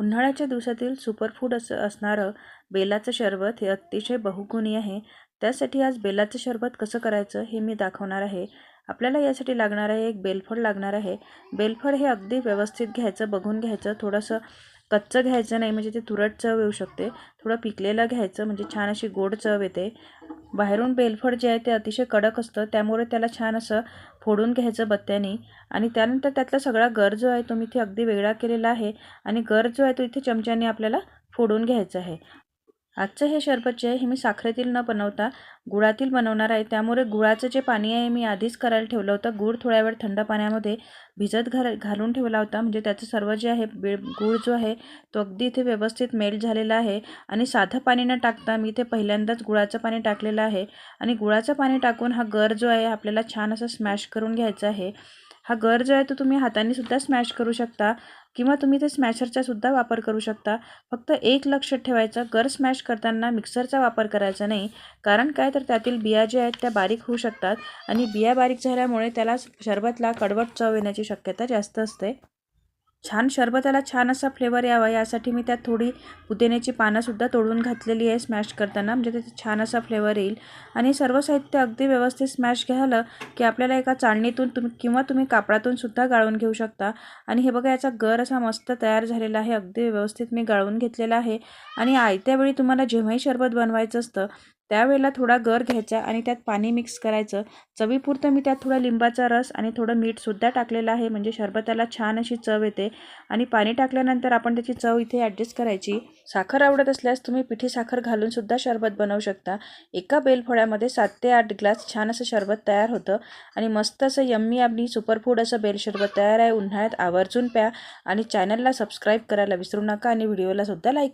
उन्हाळ्याच्या दिवसातील सुपरफूड असं असणारं बेलाचं शरबत हे अतिशय बहुगुणी आहे. त्यासाठी आज बेलाचं शरबत कसं करायचं हे मी दाखवणार आहे. आपल्याला यासाठी लागणार आहे एक बेलफळ लागणार आहे. बेलफळ हे अगदी व्यवस्थित घ्यायचं बघून घ्यायचं. थोडंसं कच्चं घ्यायचं नाही म्हणजे ते तुरट चव येऊ शकते. थोडं पिकलेलं घ्यायचं म्हणजे छान अशी गोड चव येते. बाहेरून बेलफळ जे आहे ते अतिशय कडक असतं. त्यामुळे त्याला छान असं फोडून घ्यायचं बत्त्याने. आणि त्यानंतर त्यातला सगळा गर जो आहे तो मी इथे अगदी वेगळा केलेला आहे. आणि गर जो आहे तो इथे चमच्याने आपल्याला फोडून घ्यायचा आहे. आजचं हे शरबत जे आहे हे मी साखरेतील न बनवता गुळातील बनवणार आहे. त्यामुळे गुळाचं जे पाणी आहे मी आधीच करायला ठेवलं होतं. गुळ थोड्या वेळ थंड पाण्यामध्ये भिजत घाल घालून ठेवला होता. म्हणजे त्याचं सर्व जे आहे गुळ गूळ जो आहे तो अगदी इथे व्यवस्थित मेल्ट झालेला आहे. आणि साधं पाणी न टाकता मी इथे पहिल्यांदाच गुळाचं पाणी टाकलेलं आहे. आणि गुळाचं पाणी टाकून हा गर जो आहे आपल्याला छान असं स्मॅश करून घ्यायचा आहे. हा गर जो आहे तो तुम्ही हाताने सुद्धा स्मॅश करू शकता किंवा तुम्ही ते स्मॅशरचा सुद्धा वापर करू शकता. फक्त एक लक्ष ठेवायचं गर स्मॅश करताना मिक्सरचा वापर करायचा नाही. कारण काय? तर त्यातील बिया ज्या आहेत त्या बारीक होऊ शकतात आणि बिया बारीक झाल्यामुळे त्याला शरबतला कडवट चव येण्याची शक्यता जास्त असते. छान शरबताला छान असा फ्लेवर यावा. यासाठी मी त्यात थोडी पुदिन्याची पानंसुद्धा तोडून घातलेली आहे स्मॅश करताना. म्हणजे त्याचा छान असा फ्लेवर येईल. आणि सर्व साहित्य अगदी व्यवस्थित स्मॅश घ्यालं की आपल्याला एका चाळणीतून तुम्ही किंवा तुम्ही कापडातून सुद्धा गाळून घेऊ शकता. आणि हे बघा याचा गर असा मस्त तयार झालेला आहे. अगदी व्यवस्थित मी गाळून घेतलेला आहे. आणि आयत्या वेळी तुम्हाला जेव्हाही शरबत बनवायचं असतं त्यावेळेला थोडा गर घ्यायचा आणि त्यात पाणी मिक्स करायचं. चवीपुरतं मी त्यात थोडा लिंबाचा रस आणि थोडं मीठसुद्धा टाकलेलं आहे. म्हणजे शरबताला छान अशी चव येते. आणि पाणी टाकल्यानंतर आपण त्याची चव इथे ॲडजस्ट करायची. साखर आवडत असल्यास तुम्ही पिठी साखर घालूनसुद्धा शरबत बनवू शकता. एका बेलफळ्यामध्ये सात ते आठ ग्लास छान असं शरबत तयार होतं. आणि मस्त असं यम्मी आपली सुपरफूड असं बेल शरबत तयार आहे. उन्हाळ्यात आवर्जून प्या. आणि चॅनलला सबस्क्राईब करायला विसरू नका. आणि व्हिडिओलासुद्धा लाईक